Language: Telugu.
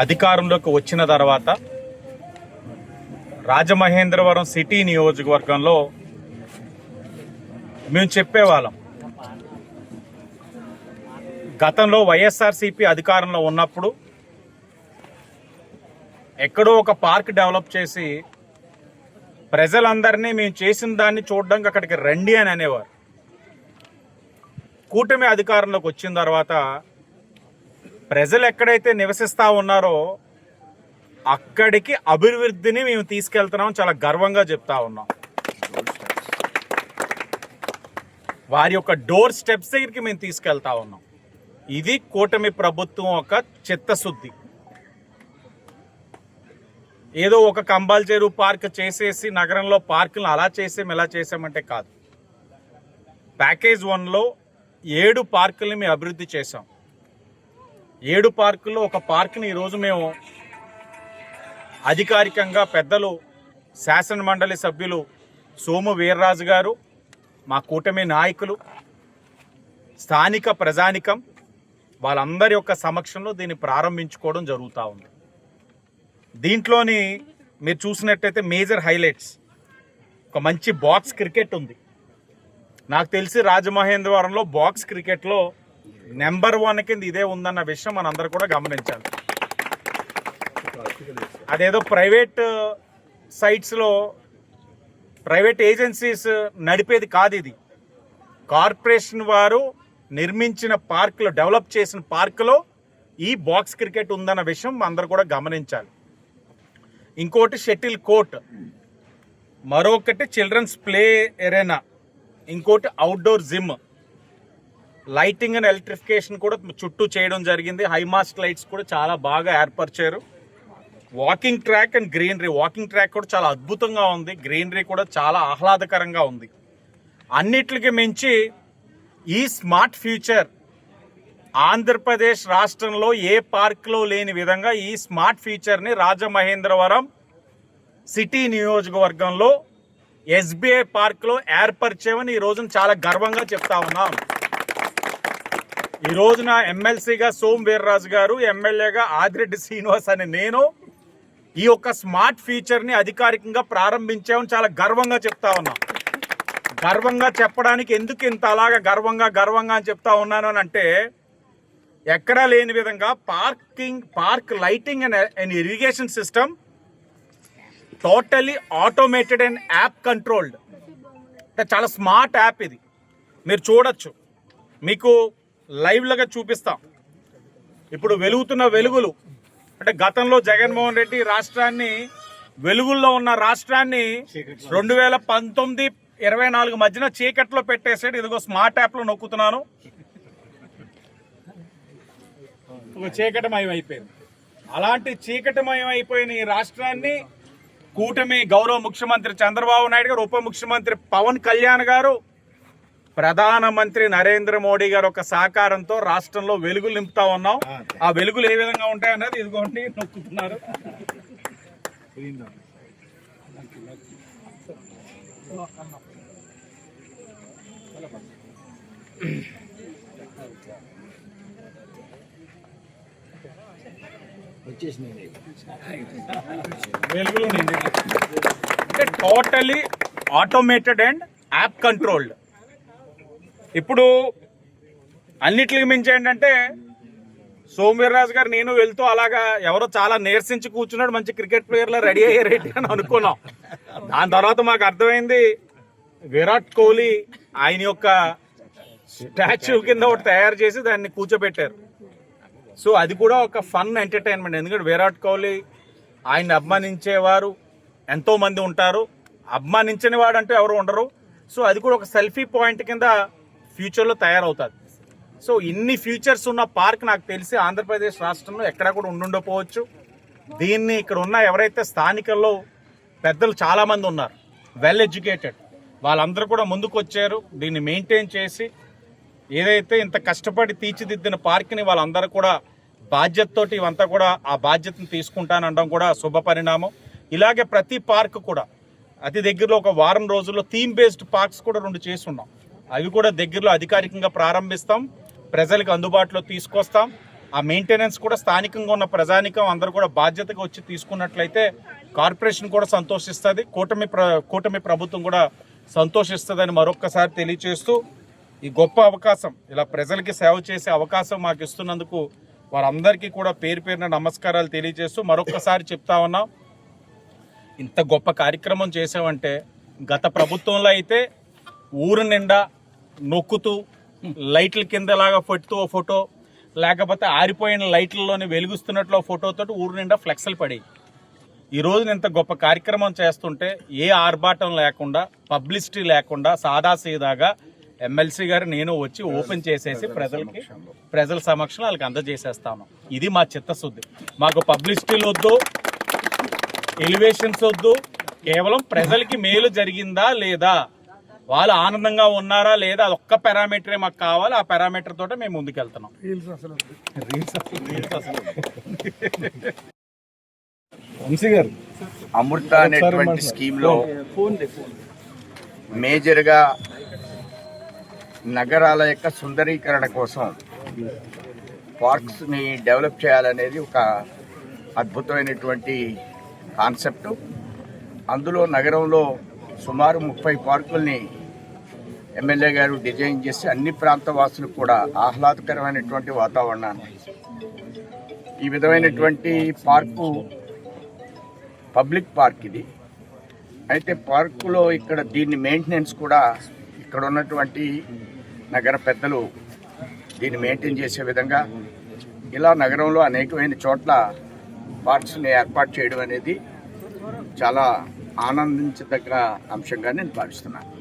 అధికారంలోకి వచ్చిన తర్వాత రాజమహేంద్రవరం సిటీ నియోజకవర్గంలో మేము చెప్పేవాళ్ళం. గతంలో వైఎస్ఆర్సీపీ అధికారంలో ఉన్నప్పుడు ఎక్కడో ఒక పార్క్ డెవలప్ చేసి ప్రజలందరినీ మేము చేసిన దాన్ని చూడడానికి అక్కడికి రండి అని అనేవారు. కూటమి అధికారంలోకి వచ్చిన తర్వాత ప్రజలు ఎక్కడైతే నివసిస్తూ ఉన్నారో అక్కడికి అభివృద్ధిని మేము తీసుకెళ్తున్నాం చాలా గర్వంగా చెప్తా ఉన్నాం. వారి యొక్క డోర్ స్టెప్స్ దగ్గరికి మేము తీసుకెళ్తా ఉన్నాం. ఇది కూటమి ప్రభుత్వం ఒక చిత్తశుద్ధి. ఏదో ఒక కంబాల్చేరు పార్క్ చేసేసి నగరంలో పార్కులను అలా చేసాం ఇలా చేసామంటే కాదు. ప్యాకేజ్ వన్లో ఏడు పార్కుల్ని మేము అభివృద్ధి చేసాం ఏడు పార్కుల్లో ఒక పార్క్ని ఈరోజు మేము అధికారికంగా పెద్దలు శాసన మండలి సభ్యులు సోము వీర్రాజు గారు మా కూటమి నాయకులు స్థానిక ప్రజానికం వాళ్ళందరి యొక్క సమక్షంలో దీన్ని ప్రారంభించుకోవడం జరుగుతూ ఉంది. దీంట్లోని మీరు చూసినట్టయితే మేజర్ హైలైట్స్. ఒక మంచి బాక్స్ క్రికెట్ ఉంది. నాకు తెలిసి రాజమహేంద్రవరంలో బాక్స్ క్రికెట్లో నెంబర్ వన్ కింద ఇదే ఉందన్న విషయం మనందరూ కూడా గమనించాలి. అదేదో ప్రైవేట్ సైట్స్లో ప్రైవేట్ ఏజెన్సీస్ నడిపేది కాదు ఇది. కార్పొరేషన్ వారు నిర్మించిన పార్కులో డెవలప్ చేసిన పార్కులో ఈ బాక్స్ క్రికెట్ ఉందన్న విషయం అందరూ కూడా గమనించాలి. ఇంకోటి షటిల్ కోర్ట్. మరొకటి చిల్డ్రన్స్ ప్లే ఎరేనా ఇంకోటి outdoor gym lighting and electrification కూడా చుట్టూ చేయడం జరిగింది. హైమాస్ట్ లైట్స్ కూడా చాలా బాగా ఏర్పరిచారు. Walking track and greenery walking track కూడా చాలా అద్భుతంగా ఉంది. గ్రీనరీ కూడా చాలా ఆహ్లాదకరంగా ఉంది. అన్నిటికి మించి ఈ స్మార్ట్ ఫ్యూచర్ ఆంధ్రప్రదేశ్ రాష్ట్రంలో ఏ పార్క్లో లేని విధంగా ఈ స్మార్ట్ ఫీచర్ని రాజమహేంద్రవరం సిటీ నియోజకవర్గంలో ఎస్బీఐ పార్క్లో ఏర్పరిచామని ఈ రోజున చాలా గర్వంగా చెప్తా ఉన్నాం. ఈ రోజున ఎమ్మెల్సీగా సోమ్ వీర్రాజు గారు ఎమ్మెల్యేగా ఆదిరెడ్డి శ్రీనివాస్ అని నేను ఈ యొక్క స్మార్ట్ ఫీచర్ని అధికారికంగా ప్రారంభించామని చాలా గర్వంగా చెప్తా ఉన్నా. గర్వంగా చెప్పడానికి ఎందుకు ఇంత అలాగా గర్వంగా గర్వంగా అని చెప్తా ఉన్నాను అని అంటే ఎక్కడా లేని విధంగా parking park lighting and and irrigation system totally automated and app controlled. అంటే చాలా స్మార్ట్ యాప్ ఇది. మీరు చూడొచ్చు. మీకు లైవ్లుగా చూపిస్తాం. ఇప్పుడు వెలుగుతున్న వెలుగులు అంటే గతంలో జగన్మోహన్ రెడ్డి రాష్ట్రాన్ని వెలుగుల్లో ఉన్న రాష్ట్రాన్ని రెండు వేల పంతొమ్మిది ఇరవై నాలుగు మధ్యన చీకట్లో పెట్టేసాడు. ఇదిగో స్మార్ట్ యాప్లో నొక్కుతున్నాను. చీకటమయం అయిపోయింది. అలాంటి చీకటమయం అయిపోయిన ఈ రాష్ట్రాన్ని కూటమి గౌరవ ముఖ్యమంత్రి చంద్రబాబు నాయుడు గారు ఉప ముఖ్యమంత్రి పవన్ కళ్యాణ్ గారు ప్రధానమంత్రి నరేంద్ర మోడీ గారు ఒక సహకారంతో రాష్ట్రంలో వెలుగులు నింపుతా ఉన్నాం. ఆ వెలుగులు ఏ విధంగా ఉంటాయి అన్నది ఇదిగోండి నొక్కుతున్నారు. వెలుగులు అంటే totally automated and app controlled ఇప్పుడు అన్నిటికి మించి ఏంటంటే సోమవీర్రాజు గారు నేను వెళ్తూ అలాగా ఎవరో చాలా నేర్సించి కూర్చున్నాడు మంచి క్రికెట్ ప్లేయర్లో రెడీ అయ్యారేంటి అని అనుకున్నాం. దాని తర్వాత మాకు అర్థమైంది విరాట్ కోహ్లీ ఆయన యొక్క స్టాచ్యూ కింద ఒకటి తయారు చేసి దాన్ని కూర్చోబెట్టారు. సో అది కూడా ఒక ఫన్ ఎంటర్టైన్మెంట్. ఎందుకంటే విరాట్ కోహ్లీ ఆయన్ని అభిమానించేవారు ఎంతోమంది ఉంటారు. అభిమానించని వాడు అంటూ ఎవరు ఉండరు. సో అది కూడా ఒక సెల్ఫీ పాయింట్ కింద ఫ్యూచర్లో తయారవుతుంది. సో ఇన్ని ఫ్యూచర్స్ ఉన్న పార్క్ నాకు తెలిసి ఆంధ్రప్రదేశ్ రాష్ట్రంలో ఎక్కడ కూడా ఉండుండకపోవచ్చు. దీన్ని ఇక్కడ ఉన్న ఎవరైతే స్థానికల్లో పెద్దలు చాలామంది ఉన్నారు వెల్ ఎడ్యుకేటెడ్ వాళ్ళందరూ కూడా ముందుకు వచ్చారు దీన్ని మెయింటైన్ చేసి ఏదైతే ఇంత కష్టపడి తీర్చిదిద్దిన పార్క్ని వాళ్ళందరూ కూడా బాధ్యతతోటి ఇవంతా కూడా ఆ బాధ్యతను తీసుకుంటానడం కూడా శుభ పరిణామం. ఇలాగే ప్రతి పార్క్ కూడా అతి దగ్గరలో ఒక వారం రోజుల్లో థీమ్ బేస్డ్ పార్క్స్ కూడా రెండు చేసి ఉన్నాం. అవి కూడా దగ్గరలో అధికారికంగా ప్రారంభిస్తాం. ప్రజలకు అందుబాటులో తీసుకొస్తాం. ఆ మెయింటెనెన్స్ కూడా స్థానికంగా ఉన్న ప్రజానికం అందరూ కూడా బాధ్యతగా వచ్చి తీసుకున్నట్లయితే కార్పొరేషన్ కూడా సంతోషిస్తుంది. కూటమి ప్ర కూటమి ప్రభుత్వం కూడా సంతోషిస్తుందని మరొక్కసారి తెలియచేస్తూ ఈ గొప్ప అవకాశం ఇలా ప్రజలకి సేవ చేసే అవకాశం మాకు ఇస్తున్నందుకు వారందరికీ కూడా పేరు పేరున నమస్కారాలు తెలియజేస్తూ మరొక్కసారి చెప్తా ఉన్నాం. ఇంత గొప్ప కార్యక్రమం చేసామంటే గత ప్రభుత్వంలో అయితే ఊరు నిండా నొక్కుతూ లైట్ల కిందలాగా పెడుతూ ఓ ఫోటో లేకపోతే ఆరిపోయిన లైట్లలోనే వెలుగుస్తున్నట్లు ఓ ఫోటోతో ఊరు నిండా ఫ్లెక్స్లు పడేవి ఈ రోజున ఇంత గొప్ప కార్యక్రమం చేస్తుంటే ఏ ఆర్భాటం లేకుండా పబ్లిసిటీ లేకుండా సాదాసీదాగా ఎమ్మెల్సీ గారు నేను వచ్చి ఓపెన్ చేసేసి ప్రజలకి ప్రజల సమక్షంలో వాళ్ళకి అందజేసేస్తాను. ఇది మా చిత్తశుద్ధి. మాకు పబ్లిసిటీలు వద్దు ఎలివేషన్స్ వద్దు కేవలం ప్రజలకి మేలు జరిగిందా లేదా వాళ్ళు ఆనందంగా ఉన్నారా లేదా అది ఒక్క పారామీటరే మాకు కావాలి ఆ పారామీటర్ తోటే మేము ముందుకెళ్తున్నాం. వంశీ గారు అమృత అనేటువంటి స్కీమ్లో మేజర్గా నగరాల యొక్క సుందరీకరణ కోసం పార్క్స్ని డెవలప్ చేయాలనేది ఒక అద్భుతమైనటువంటి కాన్సెప్ట్. అందులో నగరంలో సుమారు ముప్పై పార్కుల్ని ఎమ్మెల్యే గారు డిజైన్ చేసి అన్ని ప్రాంత వాసులకు కూడా ఆహ్లాదకరమైనటువంటి వాతావరణాన్ని ఈ విధమైనటువంటి పార్కు పబ్లిక్ పార్క్ ఇది. అయితే పార్కులో ఇక్కడ దీన్ని మెయింటెనెన్స్ కూడా ఇక్కడ ఉన్నటువంటి నగర పెద్దలు దీన్ని మెయింటైన్ చేసే విధంగా ఇలా నగరంలో అనేకమైన చోట్ల పార్క్స్ని ఏర్పాటు చేయడం అనేది చాలా ఆనందించదగ్గ అంశంగా నేను భావిస్తున్నాను.